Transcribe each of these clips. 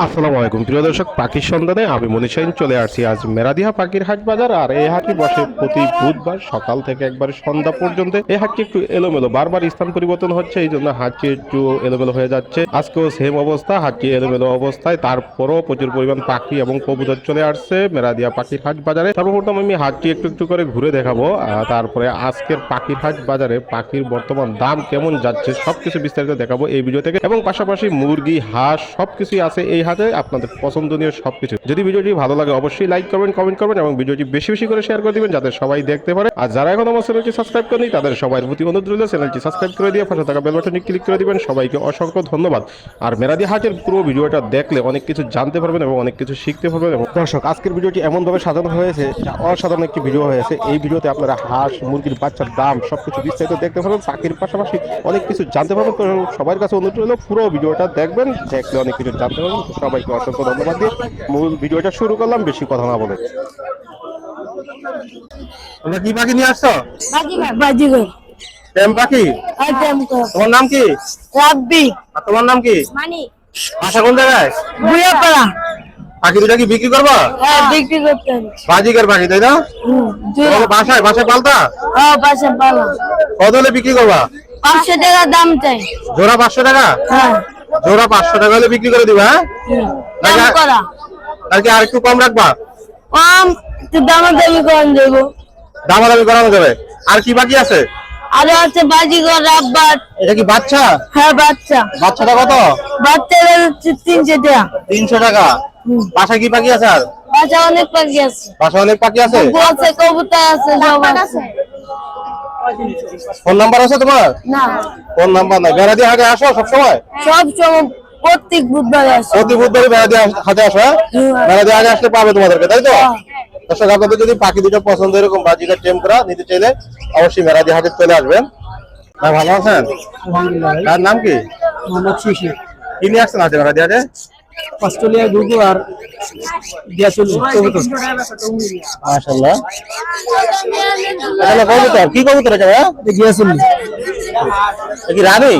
আসসালামু আলাইকুম। প্রিয় দর্শক, পাখির সন্ধানে আমি মনীষাইন চলে আসছি আজ মেরাদিহা পাখির হাট বাজার, আর এই হাটটি বসে প্রতি বুধবার সকাল থেকে একবার সন্ধ্যা পর্যন্ত। এই হাটটি একটু এলোমেলো, বারবার স্থান পরিবর্তন হচ্ছে, এই জন্য হাটটি একটু এলোমেলো হয়ে যাচ্ছে। আজকেও সেম অবস্থা, হাটটি এলোমেলো অবস্থায়, তারপরও প্রচুর পরিমাণ পাখি এবং কবুতর চলে আসছে মেরাদিয়া পাখির হাট বাজারে। সর্বপ্রথম আমি হাটটি একটু একটু করে ঘুরে দেখাবো তারপরে আজকের পাখির হাট বাজারে পাখির বর্তমান দাম কেমন যাচ্ছে, সবকিছু বিস্তারিত দেখাবো এই ভিডিও থেকে। এবং পাশাপাশি মুরগি, হাঁস, সবকিছুই আছে এই হাটে আপনাদের পছন্দনীয় সব কিছু যদি ভিডিওটি ভালো লাগে, অবশ্যই লাইক করবেন কমেন্ট করবেন এবং ভিডিওটি বেশি বেশি করে শেয়ার করে দিবেন যাতে সবাই দেখতে পারে। আর যারা এখন আমার চ্যানেলটি সাবস্ক্রাইব করেনি তাদের সবাই প্রতি অনুরোধ রইল চ্যানেলটি সাবস্ক্রাইব করে দিয়ে পাশে থাকা বেল বাটনে ক্লিক করে দিবেন। সবাইকে অসংখ্য ধন্যবাদ। আর মেরাদি হাটের পুরো ভিডিওটা দেখলে অনেক কিছু জানতে পারবেন এবং অনেক কিছু শিখতে পারবেন এবং দর্শক, আজকের ভিডিওটি এমনভাবে সাজানো হয়েছে, যা অসাধারণ একটি ভিডিও হয়েছে। এই ভিডিওতে আপনারা হাঁস, মুরগির বাচ্চার দাম সবকিছু বিস্তারিত দেখতে পারবেন পাখির পাশাপাশি অনেক কিছু জানতে পারবেন। সবার কাছে অনুরোধ রইল পুরো ভিডিওটা দেখবেন, দেখলে অনেক কিছু জানতে পারবেন। সবাইকে অসংখ্য ধন্যবাদ দিয়ে মূল ভিডিওটা শুরু করলাম বেশি কথা না বলে। তোমরা কি পাখি নিয়ে আসছো? বাজিগর টেম পাখি? তো। তোমার নাম কি? রাব্বি। আর তোমার নাম কি? মানি। বাসা কোন জায়গায়? বুয়াপাড়া পাখি দুটা কি বিক্রি করবা? হ্যাঁ বিক্রি করতে হবে। বাজিকার পাখি তাই না? হুম, তোমার বাসায় বাসায় পালতা? হ্যাঁ পাশে পালা কত হলে বিক্রি করবা? পাঁচশো টাকা দাম চাই। জোড়া পাঁচশো টাকা? হ্যাঁ। জোড়া পাঁচশো টাকা হলে বিক্রি করে দিবা হ্যাঁ? আর কি আর একটু কম রাখবা? কম একটু দামা দামি কম দেবো। দামাদামি করানো যাবে। আর কি বাকি আছে? আরও আছে বাজিগর রাব্বার। এটা কি বাচ্চা? হ্যাঁ বাচ্চা। বাচ্চাটা কত? বাচ্চাদের হচ্ছে তিনশো টাকা। তিনশো টাকা। বাসায় কি পাখি আছে আর? বাচ্চা অনেক পাখি আছে। বাসায় অনেক পাখি আছে? আছে কবুতর আছে সব আছে? ফোন নাম্বার আছে তোমার? না। ফোন নাম্বার নাই। বেড়া দিয়ে হাটে আসো সবসময়? সব সময় প্রত্যেক বুধবার আছে প্রতি বুধবারই বেড়া দিয়ে আস- হাটে আসো হ্যাঁ? বেড়া দিয়ে আগে আসলে পাবে তোমাদেরকে তাই তো? হ্যাঁ। দর্শক আপনাদের যদি পাখি দুটো পছন্দ এরকম বাজিকার টেম করা নিতে চাইলে অবশ্যই মেরাদি হাটে চলে আসবেন। ভাই ভালো আছেন? তার নাম কি? মোহাম্মদ কি নিয়ে আসছেন হাটে মেরাদি হাটে অস্ট্রেলিয়া গুগু আর দিয়াচুল কবুতর। মাশাআল্লাহ। এটা কবুতর। কি কবুতর এটা ভাইয়া? দিয়াচুল। কি রানী?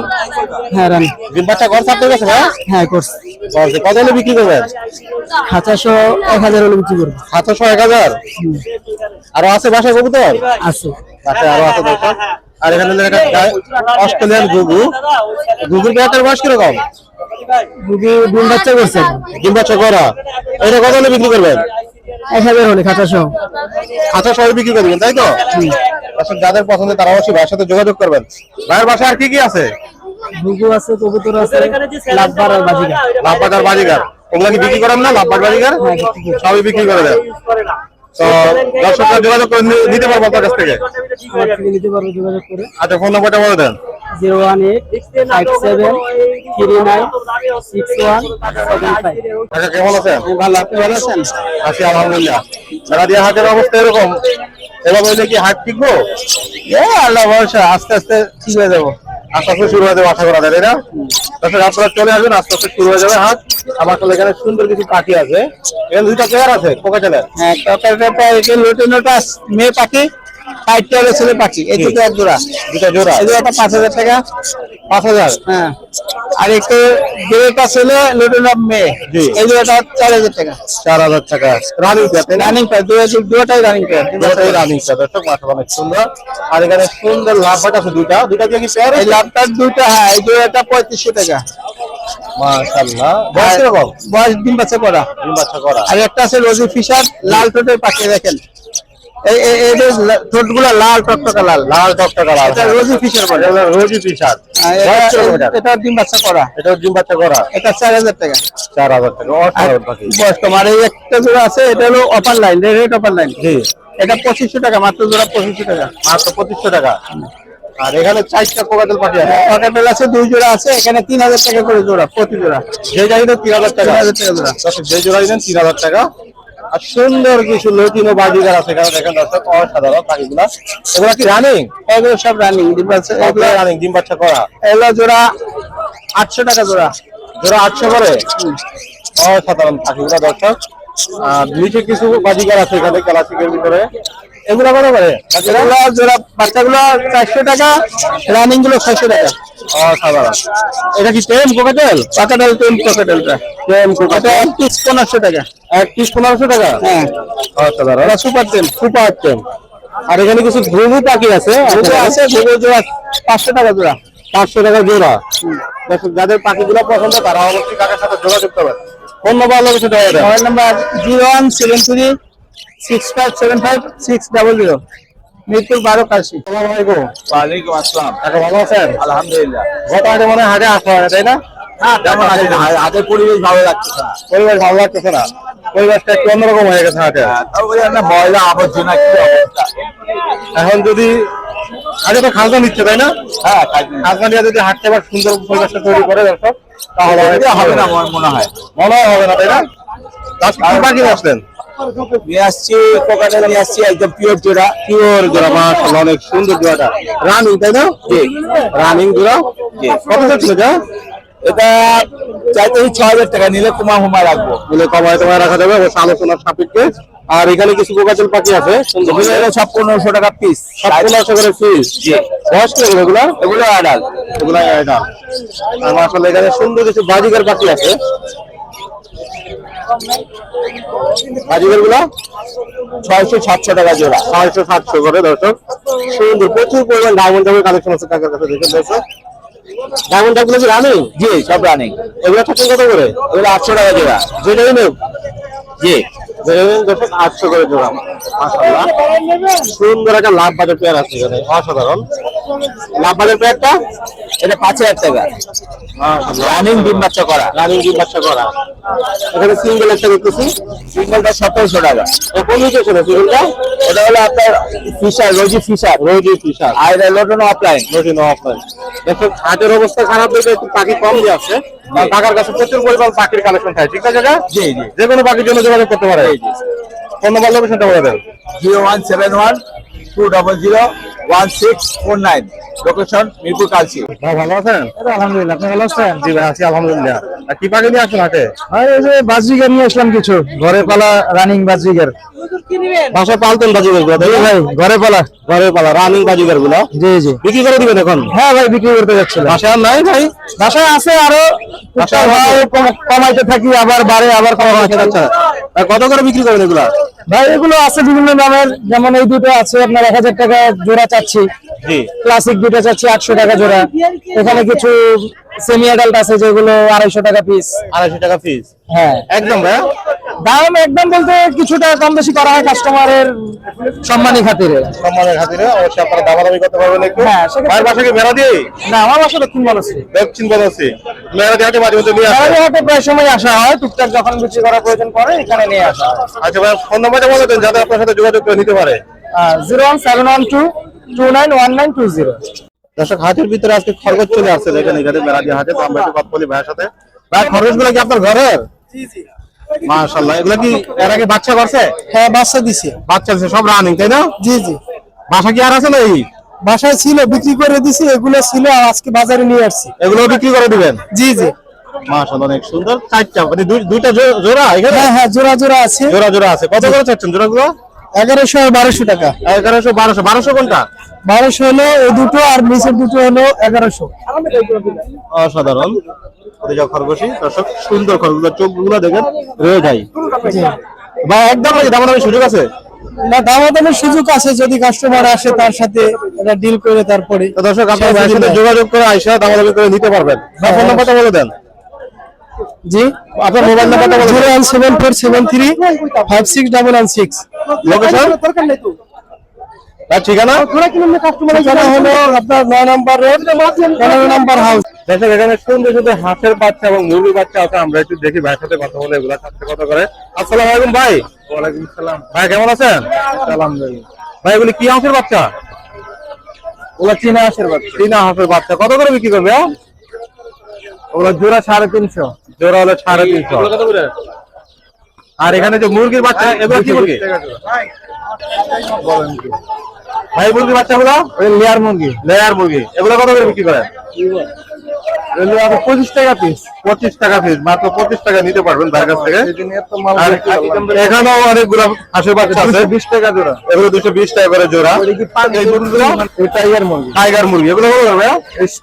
হ্যাঁ রানি। ডিম বাচ্চা ঘর ছাড়তে গেছে ভাইয়া? হ্যাঁ করছি বলছে কত হলে বিক্রি করবেন? খাঁচাশো এক হাজার হলে বিক্রি করব। সাতশো এক হাজার? আরও আছে বাসায় কবুতর? আছে। বাসায় আরও আছে দর্শক আর এখানে একটা অস্ট্রেলিয়ান গুগু। গুগুর ব্যাটার বয়স কীরকম? গুগু ডিম বাচ্চা করছে। ডিম বাচ্চা করা। এটা কত হলে বিক্রি করবেন? এক হাজার হলে আচ্ছা সবাই বিক্রি করবেন তাই তো? আসলে যাদের পছন্দ তারা অবশ্যই ভাইয়ের সাথে যোগাযোগ করবেন। ভাইয়ের বাসায় আর কি কি আছে? গুগু আছে কবুতর আছে লাভবার আর বাজিকা লাভবাট আর বাজিগার। ওগুলা কি বিক্রি করেন না? লাভবাট বাজিগার? সবই বিক্রি করে দেন। তো দর্শকরা যোগাযোগ করে নিতে পারব আপনার কাছ থেকে। নিতে পারব যোগাযোগ করে। আচ্ছা ফোন নাম্বারটা বলে দেন। Zero one eight five seven three nine six one seven five. কেমন আছেন? ভালো আপনি ভালো আছেন? আছি আলহামদুলিল্লাহ। মেলাদিয়া হাটের অবস্থা এরকম? এবার বললে কি হাট টিকবো এ আল্লাহ ভরসা আস্তে আস্তে ঠিক হয়ে যাব। আস্তে আস্তে শুরু হয়ে যাবে আশা করা যায় তাই না? দর্শক আপনারা চলে আসবেন আস্তে আস্তে শুরু হয়ে যাবে হাট আমার আসলে এখানে সুন্দর কিছু পাখি আছে। এখানে দুইটা চেয়ার আছে কোকা চ্যানেল হ্যাঁ কাকাটা একে লোটে লোটা মেয়ে পাখি। ছেলে পাখি। এই দুটো এক জোড়া। দুটা জোড়া। এই জোড়াটা পাঁচ হাজার টাকা। পাঁচ হাজার? হ্যাঁ। আর একটু ছেলে জি। এই জোড়াটা চার হাজার টাকা। চার হাজার টাকা। রানিং রানিং দুটাই রানিং দুটাই রানিং দর্শক মাথা অনেক সুন্দর। আর এখানে সুন্দর লাভবাট আছে দুইটা দিয়ে কি পেয়ার এই লাভটার দুইটা হ্যাঁ এই জোড়াটা পঁয়ত্রিশশো টাকা। মাশাআল্লাহ। বয়স কীরকম বয়স ডিম বাচ্চা করা। ডিম বাচ্চা করা। আর একটা আছে রোজি ফিশার লাল ঠোঁটের পাখি দেখেন। এই এই এদের ঠোঁটগুলা লাল টকটকা লাল লাল টকটকা লাল। এটা রোজি ফিশার বলে। এটা রোজি ফিশার। এটা- কীরকম এটার? এটা। ডিম বাচ্চা করা। এটা ডিম বাচ্চা করা। এটা চার হাজার টাকা। চার হাজার টাকা বয়স এই একটা জোড়া আছে এটা হলো অপার লাইন অপার লাইন জি। এটা পঁচিশশো টাকা মাত্র জোড়া পঁচিশশো টাকা। মাত্র পঁচিশশো টাকা। আর এখানে চারটা কোকাটেল পাখি আছে। পকেটেল আছে দুই জোড়া আছে এখানে তিন হাজার টাকা করে জোড়া প্রতি জোড়া। যে যাই তিন হাজার টাকা। তিন হাজার টাকা জোড়া। যে নেন তিন হাজার টাকা। আর সুন্দর কিছু লটিনো বাজিগার আছে এখানে দেখেন দর্শক অসাধারণ পাখিগুলা এগুলা কি রানিং এগুলো সব রানিং ডিম বাচ্চা এগুলো রানিং ডিম বাচ্চা করা। এগুলো জোড়া আটশো টাকা জোড়া। জোড়া আটশো করে? অসাধারণ পাখিগুলা দর্শক। আর নিচে কিছু বাজিগার আছে এখানে ক্লাসিকের ভিতরে। এগুলো কত করে? এগুলো জোড়া বাচ্চাগুলো চারশো টাকা রানিংগুলো ছয়শো টাকা। অসাধারণ। এটা কি টেম কোকাটেল? কাকাটাল টেম কাকাটালটা। টেম কোকাটেল। পিস পনেরোশো টাকা। এক পিস পনেরোশো টাকা? হ্যাঁ। অসাধারণ। এটা সুপার টেম সুপার টেম আর এখানে কিছু ঘুঘু পাখি আছে? আছে ঘুঘু জোড়া। পাঁচশো টাকা জোড়া। পাঁচশো টাকা জোড়া। যাদের পাখিগুলো পছন্দ তারা অবশ্যই কাকার সাথে যোগাযোগ করবেন। যাবে mobile number zero one seven three six five seven five six double zero Mirpur বারো কাশি। ওয়ালাইকুম আসসালাম। ভালো আছেন? আলহামদুলিল্লাহ। গত মনে হয় হাটে আসা হয় না, তাই না হ্যাঁ হাতের পরিবেশ ভালো লাগছে না। পরিবেশ ভালো লাগতেছে না। পরিবেশটা একটু অন্যরকম হয়ে গেছে হাটে। তাও ময়লা আবর্জনা কি অবস্থা? এখন যদি আগে তো খাজনা নিচ্ছে তাই না? হ্যাঁ খাজনা নিয়ে যদি হাটতে আবার সুন্দর পরিবেশটা তৈরি করে দর্শক তাহলে হবে হবে না আমার মনে হয়। মনে হয় হবে না তাই না? আজকে কি পাখি নিয়ে আসলেন নিয়ে আসছি কোকাটেল নিয়ে আসছি একদম পিওর জোড়া পিওর জোড়া মাশাআল্লাহ অনেক সুন্দর জোড়াটা। রানিং তাই না? জি। রানিং জোড়া জি। কত যাচ্ছিল যা এটা চাইতে ছ হাজার টাকা নিলে কুমা হুমা রাখব। বলে কমায় তোমায় রাখা যাবে অবশ্য আলোচনার সাপেক্ষে। আর এখানে কিছু কোকাচল পাখি আছে সব পনেরোশো টাকা পিস পনেরোশো করে পিস বয়স কি এগুলো? এগুলো এগুলো আর আসলে এখানে সুন্দর কিছু বাজিকার পাখি আছে। ছয়শো সাতশো টাকা জোড়া। ছয়শো সাতশো করে দর্শক। সুন্দর প্রচুর পরিমাণ ডায়মন্ড কালেকশন আছে টাকার কাছে দেখেন দর্শক। ডায়মন্ড কি রানিং জি সব রানিং এগুলো থাকছে কত করে? এগুলো আটশো টাকা জোড়া। যেটাই নেব জি আটশো করে জোড়া। মাশাআল্লাহ। সুন্দর একটা লাভ বাজার পেয়ার আছে এখানে অসাধারণ। লাভ বাজার পেয়ারটা এটা পাঁচ হাজার টাকা। রানিং ডিম বাচ্চা করা। রানিং ডিম বাচ্চা করা। এখানে সিঙ্গেল একটা দেখতেছি। সিঙ্গেলটা সতেরোশো টাকা। কোন লোকেশনে সিঙ্গেলটা? এটা হলো আপনার Fischer rosy Fischer. Rosy Fischer. আর এটা লোটন অফলাইন রোজি নো অফলাইন দেখো হাটের অবস্থা খারাপ দেখে একটু পাখি কম দিয়ে আসছে কারণ কাছে প্রচুর পরিমাণ পাখির কালেকশন থাকে ঠিক আছে কাকা? জি জি। যে কোনো পাখির জন্য যোগাযোগ করতে পারে ফোন নম্বর লোকেশনটা বলে দেন। Zero one seven one two double zero one six four nine location Mirpur Kalshi. ভাই ভালো আছেন? আলহামদুলিল্লাহ আপনি ভালো আছেন? জি ভাই আছি আলহামদুলিল্লাহ। আর কি পাখি নিয়ে আসছেন হাটে? আর এই যে বাজরিগার নিয়ে আসলাম কিছু। ঘরে পালা রানিং বাজরিগার। পালতেন বাজিগারগুলো ভাই ঘরে পালা। ঘরে পালা রানিং বাজিগারগুলো জি জি। বিক্রি করে দিবেন এখন? হ্যাঁ ভাই বিক্রি করতে যাচ্ছিলাম। বাসায় আর নাই ভাই? বাসায় আছে আরও। ভাই কমাইতে থাকি আবার বাড়ে আবার কমাইতে আচ্ছা আর কত করে বিক্রি করেন এগুলা? ভাই এগুলো আছে বিভিন্ন দামের যেমন এই দুটো আছে আপনার এক হাজার টাকা জোড়া চাচ্ছি। ক্লাসিক দুটো চাচ্ছি আটশো টাকা জোড়া। এখানে কিছু সেমি অ্যাডাল্ট আছে যেগুলো আড়াইশো টাকা পিস আড়াইশো টাকা পিস হ্যাঁ। একদম ভাই দাম একদম বলতে কিছুটা কম বেশি করা হয় কাস্টমারের সম্মানী খাতিরে। সম্মানের খাতিরে অবশ্যই আপনারা দামাদামি করতে পারবেন একটু। হ্যাঁ, ভাইয়ের বাসাকে বেড়া দিয়ে না আমার বাসা দক্ষিণ বলছি দক্ষিণ বলাচ্ছি মেয়েরা দিয়ে হাটে মাঝে মধ্যে নিয়ে আসে হাটে প্রায় সময় আসা হয় টুকটাক যখন বিক্রি করার প্রয়োজন পড়ে এখানে নিয়ে আসা হয়। আচ্ছা ভাই ফোন নাম্বারটা বলে দেন যাতে আপনার সাথে যোগাযোগ করে নিতে পারে। Zero one seven one two two nine one nine two zero. দর্শক হাটের ভিতরে আজকে খরগোশ চলে আসছে। দেখেন এখানে মেলা দিয়ে হাটে আমরা একটু কথা বলি ভাইয়ের সাথে। ভাই খরগোশগুলো কি আপনার ঘরের? এগুলো কি এর আগে বাচ্চা করছে হ্যাঁ বাচ্চা দিছে। বাচ্চা দিছে সব রানিং তাই না? জি জি। বাসা কি আর আছে না এই? বাসায় ছিল বিক্রি করে দিছি এগুলো ছিল আর আজকে বাজারে নিয়ে আসছি। এগুলো বিক্রি করে দিবেন? জি জি। মাশাল্লাহ অনেক সুন্দর। চারটা মানে দুই- দুইটা জোড়া এখানে? হ্যাঁ হ্যাঁ জোড়া জোড়া আছে। জোড়া জোড়া আছে। কত করে চাচ্ছেন জোড়াগুলো? এগারোশো আর বারোশো টাকা। এগারোশো বারোশো। বারোশো কোনটা? বারোশো হলো এই দুটো আর নিচের দুটো হলো এগারোশো। অসাধারণ। খরগোশী দর্শক সুন্দর খরগোশ। চোখগুলো দেখেন রয়ে যায়। বা একদম দামাদামি সুযোগ আছে? না দামাদামের সুযোগ আছে যদি কাস্টমার আসে তার সাথে এটা ডিল করে তারপরে দর্শক আপনার সাথে যোগাযোগ করে আইসা দামাদামি করে নিতে পারবেন। ফোন নাম্বারটা বলে দেন। জি? আপনার মোবাইল নাম্বারটা zero one seven four seven three five six double one six. Location আর ঠিকানা? ঠিকানা হলো আপনার নয় নম্বর রোড পনেরো নম্বর হাউস দর্শক এখানে সুন্দর সুন্দর হাঁসের বাচ্চা এবং মুরগির বাচ্চা আছে। আমরা একটু দেখি ভাইয়ের সাথে কথা বলে এগুলা খাচ্ছে কত করে। আসসালামু আলাইকুম ভাই। ওয়ালাইকুম সালাম। ভাই কেমন আছেন? আলহামদুলিল্লাহ। ভাই এগুলি কি হাঁসের বাচ্চা? ওগুলা চীনা বাচ্চা। চীনা হাঁসের বাচ্চা। কত করে বিক্রি করবে হ্যাঁ? ওগুলা জোড়া সাড়ে তিনশো। জোড়া হলো সাড়ে তিনশো। আর এখানে যে মুরগির বাচ্চা এগুলো কি মুরগি। ভাই মুরগির বাচ্চা গুলো? লেয়ার মুরগি। লেয়ার মুরগি। এগুলো কত করে বিক্রি করেন? পঁচিশ টাকা পিস পঁচিশ টাকা পিস মাত্র পঁচিশ টাকা নিতে পারবেন তার কাছ থেকে। আর এখানেও অনেকগুলো বাচ্চা আছে। বিশ টাকা জোড়া। এগুলো দুশো বিশ টাকা করে জোড়া। টাইগার মুরগি? টাইগার মুরগি। এগুলো ভাইয়া?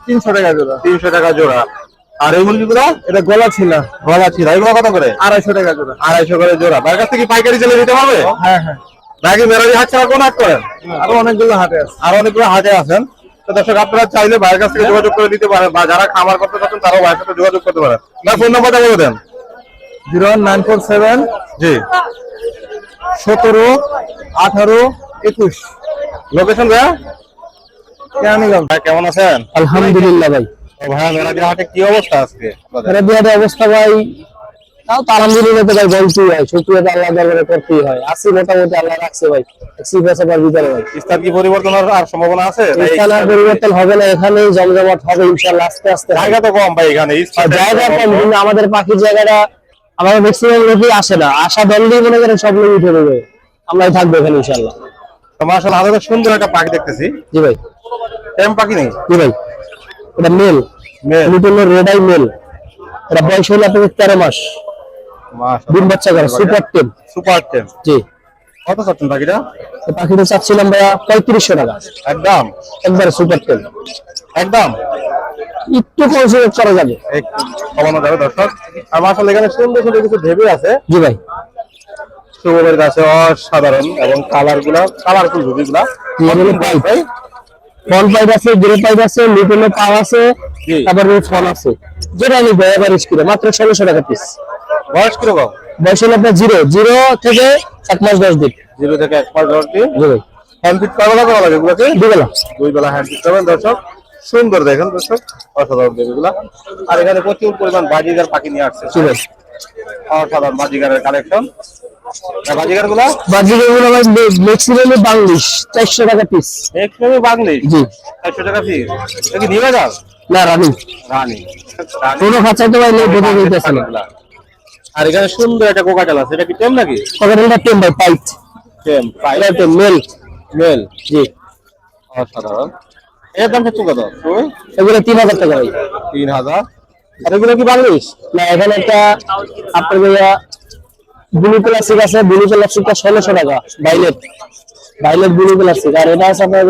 তিনশো টাকা জোড়া। তিনশো টাকা জোড়া। আর এই মুরগিগুলো? এটা গলা ছিল। গলা ছিল। এগুলো কত করে? আড়াইশো টাকা জোড়া আড়াইশো করে জোড়া। তার কাছ থেকে পাইকারি চলে দিতে পারবে হ্যাঁ হ্যাঁ। নাকি মেরারি হাট ছাড়া কোন হাট করেন? আরও অনেকগুলো হাটে আছে। আর অনেকগুলো হাটে আছেন। তো দর্শক আপনারা চাইলে ভাইয়ের কাছ থেকে যোগাযোগ করে দিতে পারেন বা যারা খামার করতে চাচ্ছেন তারাও ভাইয়ের সাথে যোগাযোগ করতে পারেন। না ফোন নাম্বারটা বলে দেন। জিরো নাইন ফোর সেভেন জি। সতেরো আঠারো একুশ। লোকেশন ভাইয়া? কেমন আছেন? আলহামদুলিল্লাহ ভাই। হাটে কি অবস্থা আজকে? অবস্থা ভাই তাও তো আলহামদুলিল্লাহ তো ভাই বলতেই হয় শুক্রিয়া তো আল্লাহ দরবারে করতেই হয়। আসি মোটামুটি আল্লাহ রাখছে ভাই একশি পয়সা ভিতরে ভাই ইস্তার কি পরিবর্তন আর সম্ভাবনা আছে? এখানে আর পরিবর্তন হবে না এখানেই জমজমাট হবে ইনশাল্লাহ আস্তে আস্তে হবে। জায়গা তো কম ভাই এখানে জায়গা কম কিন্তু আমাদের পাখির জায়গাটা আমাদের ম্যাক্সিমাম লোকই আসে না। আশা ধরলেই মনে করেন সব লোক উঠে দেবে আমরাই থাকব এখানে ইনশাল্লাহ তো মার্শাল হাতে তো সুন্দর একটা পাখি দেখতেছি। জি ভাই। পাখি নেই? জি ভাই। এটা male. Male. Little red eye male. এটা বয়স হলো আপনাদের তেরো মাস। ডিম বাচ্চা করে সুপার টেম। সুপার টেম। জি। কত চাচ্ছেন পাখিটা? পাখিটা চাচ্ছিলাম ভাইয়া পঁয়ত্রিশশো টাকা। একদম। একবারে সুপার টেম। একদম। একটু কনসিডার করা যাবে। কমানো যাবে দর্শক। আর মার্শাল এখানে সুন্দর সুন্দর কিছু ঢেবে আছে। জি ভাই। শুভমের কাছে অসাধারণ এবং কালারগুলা কালারফুল এগুলো পাই ভাই ফল পাইপ আছে গ্রে পাইপ আছে লিটল পাও আছে। তারপরে ফল আছে। যেটা আমি ভাই এবার স্কুলে মাত্র ষোলোশো টাকা পিস বয়স কীরকম বয়স হলো আপনার জিরো জিরো থেকে এক মাস দশ দিন। জিরো থেকে এক পাঁচ দশ দিন। হ্যান্ড ফিট করা করা লাগে এগুলোকে? দুই বেলা হ্যান্ড ফিট করবেন দর্শক। সুন্দর দেখেন দর্শক। অসাধারণ দেবীগুলা আর এখানে প্রচুর পরিমাণ বাজিগার পাখি নিয়ে আসছে। অসাধারণ বাজিগারের কালেকশন বাজিগারগুলা বাজিকে গুলো ভাই ম্যাক্সিমাম বাংলিশ চারশো টাকা পিস একদমই বাংলি জি। চারশো টাকা পিস কি নিয়ে যাও না রানি। রানী। রানী কোনো খাঁচাই তো ভাই নেই বোঝা যাইতেছে না। আর এখানে সুন্দর একটা কোকাটাল আছে। এটা কি টেম নাকি? কতটা টেম ভাই পাইট। টেম এটা মেল। মেল? জি। অসাধারণ। এর দাম হচ্ছে কত? তুই এগুলো তিন হাজার টাকা ভাই। তিন হাজার। আর এগুলো কি বাংলিশ? না এখানে একটা আপনার ব্লু প্লাস্টিক আছে ব্লু প্লাস্টিকটা ষোলোশো টাকা বাইলেট বাইলেট ব্লু প্লাস্টিক আর এটা আছে আপনার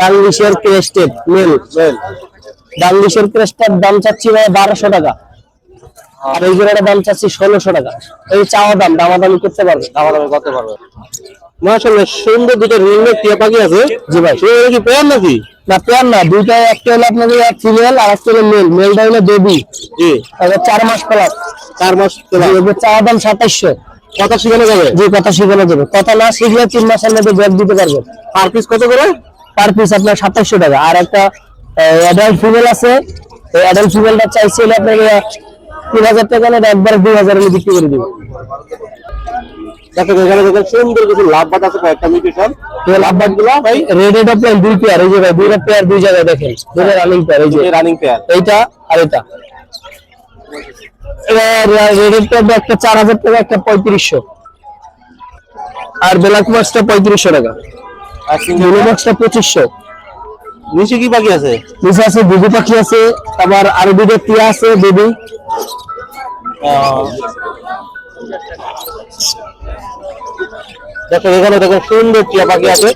বাংলিশের ক্রেস্টেড মেল মেল বাংলিশের ক্রেস্টার দাম চাচ্ছি ভাই বারোশো টাকা। আর এই জোড়াটার দাম চাচ্ছি ষোলোশো টাকা। এই চাওয়া দাম, দামাদামি করতে পারবে? দামাদামি করতে পারবে। মাশাআল্লাহ সুন্দর দুটো রিংয়ের টিয়া পাখি আছে। জি ভাই। সেগুলো কি পেয়ার নাকি? না পেয়ার না দুইটা একটা হলো আপনার ফিমেল আর একটা হলো মেল। মেলটা হলো বেবি। জি। চার মাস প্লাস চার মাস চাওয়া দাম সাতাইশশো। কথা শিখানো যাবে? যে কথা শিখানো যাবে। কথা না শিখলে তিন মাসের মধ্যে ব্যাগ দিতে পারবেন পার পিস কত করে? পার পিস আপনার সাতাশশো টাকা। আর একটা অ্যাডাল্ট ফিমেল আছে। এই অ্যাডাল্ট ফিমেলটা চাইছে হলে আপনাকে তিন হাজার টাকা না একবার দুই হাজার হলে বিক্রি করে দিব। এখানে দেখেন সুন্দর কিছু লাভ আছে কয়েকটা মিউটেশন এই লাভবাদগুলো ভাই রেড প্লেন দুই পেয়ার এই যে ভাই দুইটা পেয়ার দুই জায়গায় দেখেন। রানিং পেয়ার এই যে। রানিং পেয়ার এইটা আর এটা। রেড একটা চার হাজার টাকা একটা পঁয়ত্রিশশো। আর ব্ল্যাক বক্সটা পঁয়ত্রিশশো টাকা। আর বক্সটা পঁচিশশো। নিচে কি পাখি আছে? নিচে আছে দুধু পাখি আছে আবার আরও দুটো টিয়া আছে বেবি দেখো এখানে দেখেন সুন্দর টিয়া পাখি আছে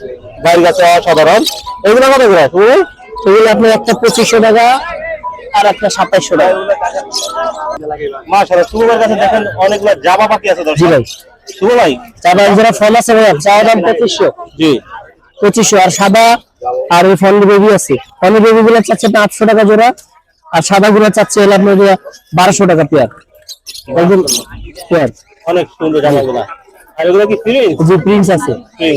বাইরের কাছে অসাধারণ। এগুলো কত করে? তুমি এগুলো আপনার একটা পঁচিশশো টাকা আর একটা সাতাইশশো টাকা। মাশাআল্লাহ কাছে দেখেন অনেকগুলো জামা পাখি আছে দর্শক। ভাই। ভাই যারা ফল আছে ভাইয়া চাওয়া দাম পঁচিশশো। জি। পঁচিশশো আর সাদা আর ওই ফন্ড বেবি আছে। ফন্ড বেবি গুলো চাচ্ছে আপনার আটশো টাকা জোড়া আর সাদা গুলো চাচ্ছে হলো আপনার বারোশো টাকা পেয়ার। একদম অনেক সুন্দর জামাগুলা। আর এগুলো কি ফিরিস জি প্রিন্স আছে।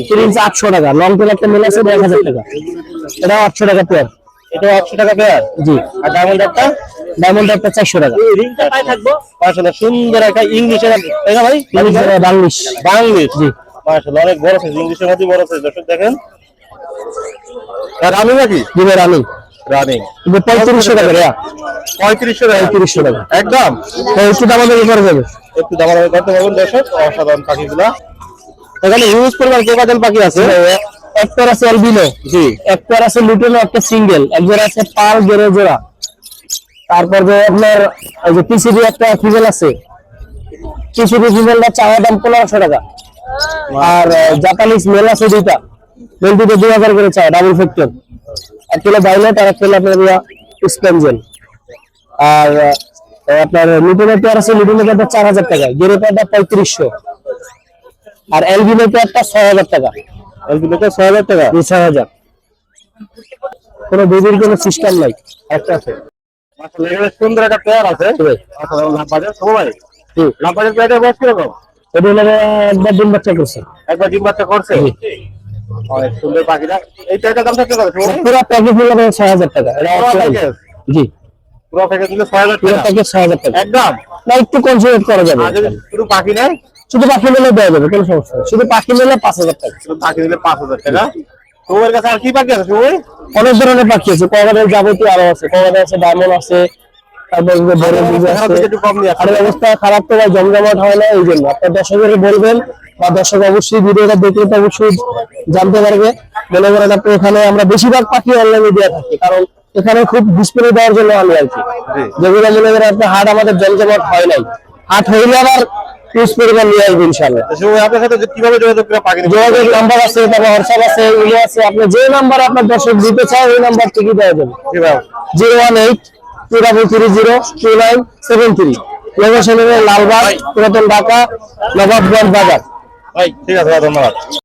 প্রিন্স আটশো টাকা। লং টেল একটা মেল আছে টাকা। এটা আটশো টাকা পেয়ার এটা একশো টাকা পেয়ার জি। আর ডায়মন্ড একটা ডায়মন্ড টাকা। রিংটা পাই থাকব? মাশাআল্লাহ সুন্দর একটা ইংলিশের তাই না ভাই? বাংলিশ বাংলিশ জি। মাশাআল্লাহ অনেক বড় সাইজ ইংলিশের মধ্যে বড় সাইজ দর্শক দেখেন। আর আমি নাকি? জি ভাই রানিং। রানিং কিন্তু পঁয়ত্রিশশো টাকা রে পঁয়ত্রিশশো টাকা। পঁয়ত্রিশশো টাকা। একদম। একটু যাবে। একটু দামাদামি করতে পারবেন দর্শক। অসাধারণ পাখিগুলা। এখানে হিউজ পরিমাণ কোকাটেল পাখি আছে? এক পেয়ার আছে অ্যালবিনো জি। এক পেয়ার আছে লুটেনো একটা সিঙ্গেল এক জোড়া আছে পাল গেরো জোড়া। তারপর যে আপনার এই যে পিসিবি একটা আছে। পিসিবি ফিমেলটা চাওয়া দাম পনেরোশো টাকা। আর জাপানিজ মেল আছে দুইটা। মেল দুটো দুই হাজার করে চাওয়া ডাবল ফ্যাক্টর এক কিলো বাইলেট আর এক কিলো আপনার স্পেনজেল আর আপনার লিটনের পেয়ার আছে লিটনের পেয়ারটা চার হাজার টাকা গেরে পেয়ারটা পঁয়ত্রিশশো। আর এলবিনের পেয়ারটা ছয় হাজার টাকা। এলবিনেটা ছয় হাজার টাকা? ছয় হাজার। কোনো বেবির কোনো সিস্টেম নাই। একটা আছে। সুন্দর একটা পেয়ার আছে। সবাই পেয়ারটা বয়স কীরকম? একবার ডিম বাচ্চা করছে। একবার ডিম বাচ্চা করছে? অনেক সুন্দর পাখিটা এই পেয়ারটার দাম থাকতে কত পুরো প্যাকেজ নিলে ছয় হাজার টাকা। এটা পুরো জি। পুরো প্যাকেজ দিলে ছয় টাকা? প্যাকেজ ছয় হাজার টাকা। একদম? না একটু কনসিডার করা যাবে। শুধু পাখি নেয়? শুধু পাখি নিলে দেওয়া যাবে কোনো সমস্যা নেই। শুধু পাখি নিলে পাঁচ হাজার টাকা। শুধু পাখি নিলে হাজার টাকা? তোমার কাছে আর কি পাখি আছে তুমি অনেক ধরনের পাখি আছে। যাবতীয় আরও আছে। কবাদের আছে ডায়মন্ড আছে তারপর বড় আর অবস্থা খারাপ তো জমজমাট হয় না এই জন্য। আপনার দর্শকের বলবেন বা দর্শক অবশ্যই ভিডিওটা দেখলে তো অবশ্যই জানতে পারবে। মনে করেন আপনি এখানে আমরা বেশিরভাগ পাখি অনলাইনে দিয়ে থাকি কারণ এখানে খুব ডিসপ্লে দেওয়ার জন্য আনি আর কি। যেগুলো মনে করেন আপনার হাট আমাদের জমজমাট হয় নাই। হাট হইলে আবার পরিমাণ নিয়ে আসবে ইনশাল্লাহ আপনার সাথে যে কীভাবে যোগাযোগ করে পাখি যোগাযোগ নাম্বার আছে তারপর হোয়াটসঅ্যাপ আছে ইমেল আছে। আপনি যে নাম্বার আপনার দর্শক দিতে চায় ওই নাম্বার দেওয়া যাবে। Zero one eight two double three zero two nine seven three. Location Lalbagh পুরাতন ঢাকা নবাবগঞ্জ বাজার। ভাই ঠিক আছে ভাই, ধন্যবাদ